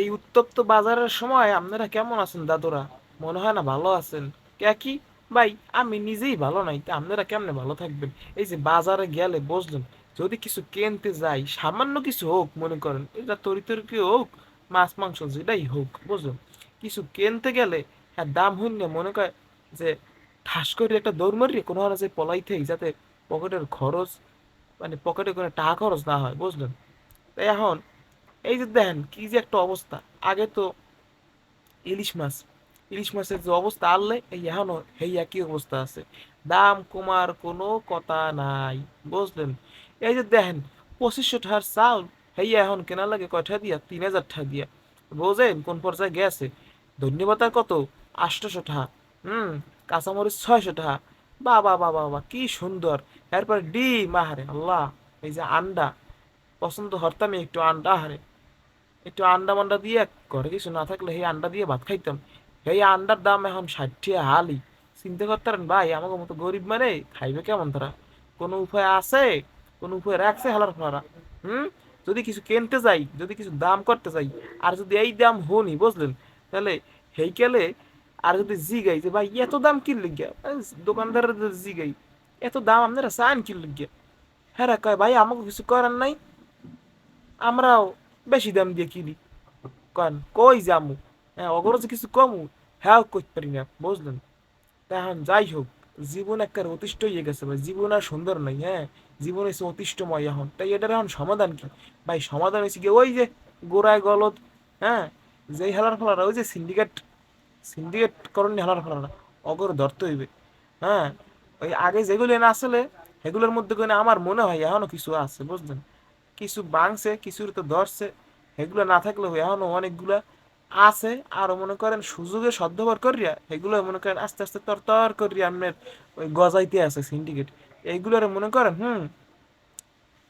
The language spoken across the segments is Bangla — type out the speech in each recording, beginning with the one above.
এই উত্তপ্ত বাজারের সময় আপনারা কেমন আছেন দাদুরা? মনে হয় না ভালো আছেন। কে ভাই, আমি নিজেই ভালো নাই, তা আপনারা কেমনে ভালো থাকবেন? এই যে বাজারে গেলে বুঝলেন, যদি কিছু কিনতে যাই, সামান্য কিছু হোক, মনে করেন, এটা তরি তরকি হোক, মাছ, মাংস, যেটাই হোক, বুঝলেন? কিছু কিনতে গেলে হ্যাঁ দাম হইন না মনে করে যে, ঠাস করে একটা দৌড় মারি, কোনো যে পলাইতেই, যাতে পকেটের খরচ মানে পকেটে কোনো টাকা খরচ না হয়, বুঝলেন? তাই এখন এই যে দেখেন কি যে একটা অবস্থা। আগে তো ইলিশ মাছ, ইলিশ মাছের যে অবস্থা আনলে, এই এখনও, এই একই অবস্থা আছে। দাম কমার কোনো কথা নাই, বুঝলেন? এই যে দেখেন পঁচিশশো টাকার চাউল হেই এখন কেনা লাগে কয়টা দিয়া? তিন হাজার টাকা দিয়া। বোঝেন কোন পর্যায়ে গেছে? ধন্যবাদ আর কত? আটশোশো টাকা, হুম, কাঁচামরিচ ছয়শো টাকা। বাবা বাবা বাবা, কি সুন্দর। এরপর ডিম, আহারে আল্লাহ, এই যে আন্ডা, পছন্দ হরতামই একটু আন্ডা হারে একটু আন্ডা মান্ডা দিয়ে ঘরে কিছু না থাকলে সেই আন্ডা দিয়ে ভাত খাইতাম। এই আন্ডার দাম এখন ষাট হালি। চিন্তা করতারেন, ভাই, আমাকে মতো গরিব মানে খাইবে কেমন তারা? কোনো উপায় আছে? কোনো উপায় রাখছে হালার ফালারা? হুম? যদি কিছু কিনতে যাই, যদি কিছু দাম করতে যাই, আর যদি এই দাম হনি, বুঝলেন? তাহলে হেইকেলে আর যদি জিগাই যে, ভাই, এত দাম কিনলে গিয়া? দোকানদারের জিগাই। এত দাম আপনারা চান কিনলে গিয়া? হ্যাঁ কয়, ভাই, আমাকে কিছু করার নাই। আমরাও বেশি দাম দিয়ে কিনি। কন কই যামু? হ্যাঁ অগরজ কিছু কমু? হ্যাঁ করতে পারি না, বুঝলেন? তা এখন যাই হোক, জীবন একটা অতিষ্ঠ হয়ে গেছে ভাই, জীবন আর সুন্দর নাই হ্যাঁ? জীবন হয়েছে অতিষ্ঠময় এখন, তাই এটার এখন সমাধান কি? ভাই, সমাধান হয়েছে কি ওই যে গোড়ায় গলদ হ্যাঁ? যেই হেলার ফেলারা, ওই যে সিন্ডিকেট সিন্ডিকেট করণী হেলার ফেলারা, অগর ধরতে হইবে হ্যাঁ? ওই আগে যেগুলো না আসলে, সেগুলোর মধ্যে কোনো আমার মনে হয় এখনও কিছু আছে, বুঝলেন? কিছু বাংছে কিছুর তো ধরছে। এগুলো না থাকলেও এখনও অনেকগুলা আছে। আরও মনে করেন সুযোগে সদ্ব্যবহার করিয়া এগুলো মনে করেন আস্তে আস্তে তর তর করিয়া আপনার ওই গজাইতে আছে সিন্ডিকেট এইগুলোর মনে করেন, হুম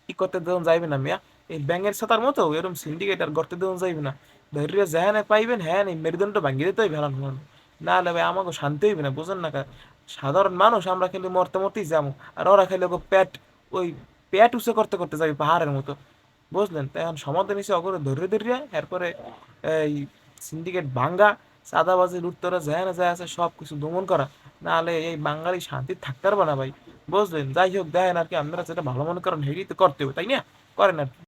কি করতে দেওয়া যাইবে না মিয়া। এই ব্যাঙের ছাতার মতো এরকম সিন্ডিকেট আর করতে দেওয়া যাইবে না। ধৈর্য যেখানে পাইবেন হ্যাঁ এই মেরুদণ্ড ভাঙ্গিয়ে দিতেই হন না। হলে ভাই আমাকে শান্তি হইবে না, বুঝেন না? সাধারণ মানুষ, আমরা খেলে মরতে মরতেই যাব। আর ওরা খেলে ওকে পেট, ওই পেট উঁচু করতে করতে যাবি পাহাড়ের মতো। বুঝলেন? তো এখন সমাধান হিসেবে অগরে ধরে ধৈর্য এরপরে এই সিন্ডিকেট ভাঙ্গা, চাঁদাবাজি, লুটতরা যায় না যায় আছে সব কিছু দমন করা। নাহলে এই বাঙালি শান্তি থাকতে পারবে না ভাই। বুঝলেন? যাই হোক, দেখেন আর কি, আপনারা যেটা ভালো মনে করেন হেরি তো করতে হবে, তাই না? করেন আর কি।